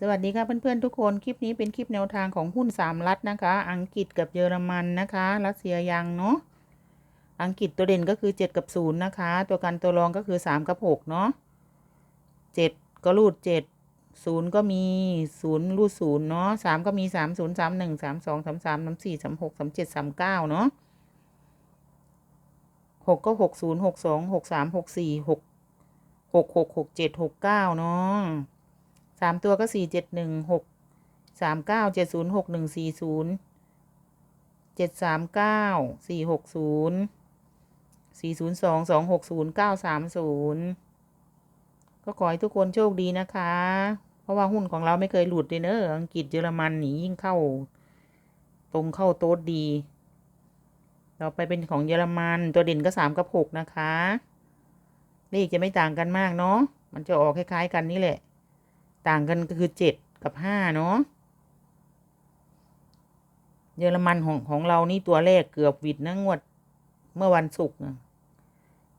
สวัสดีค่ะเพื่อนๆทุกคนคลิปนี้เป็นคลิปแนวทางของหุ้นสามรัฐนะคะ อังกฤษกับเยอรมันนะคะรัสเซียยังเนาะอังกฤษตัวเด่นก็คือเจ็ดกับศูนย์นะคะ ตัวกันตัวรองก็คือสามกับหกเนาะเจ็ดก็รูดเจ็ดศูนย์ก็มีศูนย์รูดศูนย์เนาะสามก็มีสามศูนย์สามหนึ่งสามสองสามสามสามสี่สามหกสามเจ็ดสามเก้าเนาะหกก็หกศูนย์หกสองหกสามหกสี่หกหกหกหกเจ็ดหกเก้าเนาะ สามตัวก็สี่เจ็ดหนึ่งหกสามเก้าเจ็ดศูนย์หกหนึ่งสี่ศูนย์เจ็ดสามเก้าสี่หกศูนย์สี่ศูนย์สองสองหกศูนย์เก้าสามศูนย์ก็ขอให้ทุกคนโชคดีนะคะ เพราะว่าหุ้นของเราไม่เคยหลุดเลยเนอะอังกฤษเยอรมันนียิ่งเข้า ตรงเข้าโต๊ดดีต่อไปเป็นของเยอรมันตัวเด่นก็สามกับหกนะคะเลขจะไม่ต่างกันมากเนาะมันจะออกคล้าย ๆ กันนี่แหละ ต่างกันก็คือเจ็ดกับห้าเนาะเยอรมันของของเรานี่ตัวเลขเกือบวิดนะงวด เมื่อวันศุกร์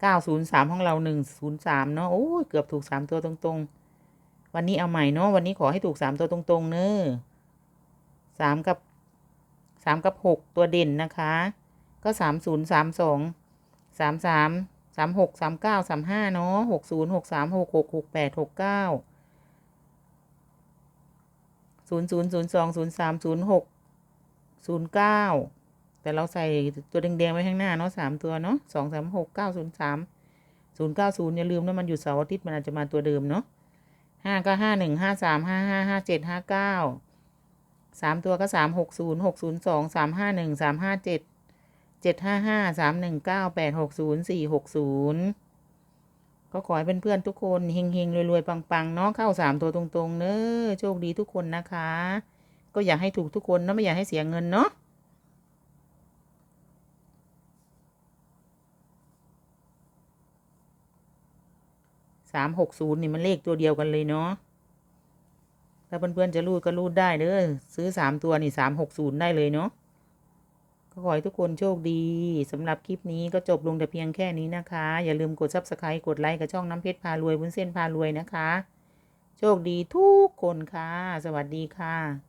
เก้าศูนย์สามของเราหนึ่งศูนย์สามเนาะโอ้ยเกือบถูกสามตัวตรงๆ วันนี้เอาใหม่เนาะวันนี้ขอให้ถูกสามตัวตรงๆเนอะสามกับสามกับหกตัวเด่นนะคะ ก็สามศูนย์สามสองสามสามสามหกสามเก้าสามห้าเนาะหกศูนย์หกสามหกหกหกแปดหกเก้า ศูนย์ศูนย์ศูนย์สองศูนย์สามศูนย์หกศูนย์เก้าแต่เราใส่ตัวแดงๆไว้ข้างหน้าเนาะสามตัวเนาะสองสามหกเก้าศูนย์สามศูนย์เก้าศูนย์อย่าลืมนะมันอยู่เสาร์อาทิตย์มันอาจจะมาตัวเดิมเนาะห้าก็ห้าหนึ่งห้าสามห้าห้าห้าเจ็ดห้าเก้าสามตัวก็สามหกศูนย์หกศูนย์สองสามห้าหนึ่งสามห้าเจ็ดเจ็ดห้าห้าสามหนึ่งเก้าแปดหกศูนย์สี่หกศูนย์ ก็ขอให้เพื่อนๆทุกคนเฮงๆรวยๆปังๆเนาะเข้าสามตัวตรงๆเนอะโชคดีทุกคนนะคะ ก็อยากให้ถูกทุกคนเนาะไม่อยากให้เสียเงินเนาะสามหกศูนย์นี่มันเลขตัวเดียวกันเลยเนาะถ้าเพื่อนๆจะรูดก็รูดได้เด้อซื้อสามตัวนี่สามหกศูนย์ได้เลยเนาะ ขอให้ทุกคนโชคดีสำหรับคลิปนี้ก็จบลงแต่เพียงแค่นี้นะคะ อย่าลืมกด subscribe กดไลค์กับช่องน้ำเพชรพารวยวุ้นเส้นพารวยนะคะ โชคดีทุกคนค่ะ สวัสดีค่ะ